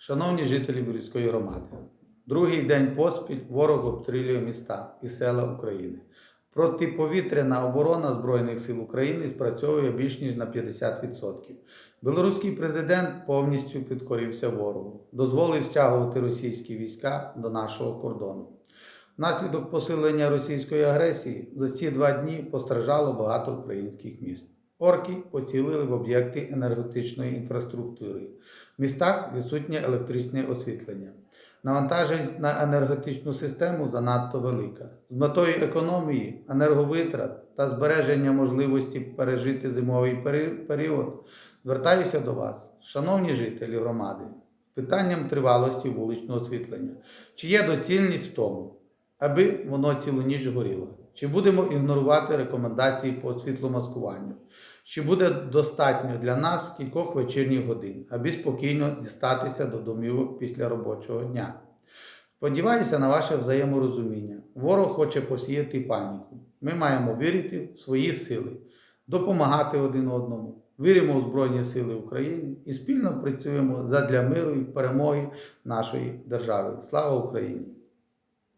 Шановні жителі Борівської громади, другий день поспіль ворог обстрілює міста і села України. Протиповітряна оборона Збройних сил України спрацьовує більш ніж на 50%. Білоруський президент повністю підкорився ворогу, дозволив стягувати російські війська до нашого кордону. Внаслідок посилення російської агресії за ці два дні постраждало багато українських міст. Орки поцілили в об'єкти енергетичної інфраструктури. В містах відсутнє електричне освітлення. Навантаженість на енергетичну систему занадто велика. З метою економії, енерговитрат та збереження можливості пережити зимовий період звертаюся до вас, шановні жителі громади, з питанням тривалості вуличного освітлення. Чи є доцільність в тому, аби воно цілу ніч горіло? Чи будемо ігнорувати рекомендації по світломаскуванню? Чи буде достатньо для нас кількох вечірніх годин, аби спокійно дістатися до домівок після робочого дня? Сподіваюся на ваше взаєморозуміння. Ворог хоче посіяти паніку. Ми маємо вірити в свої сили, допомагати один одному. Віримо у Збройні Сили України і спільно працюємо задля миру і перемоги нашої держави. Слава Україні!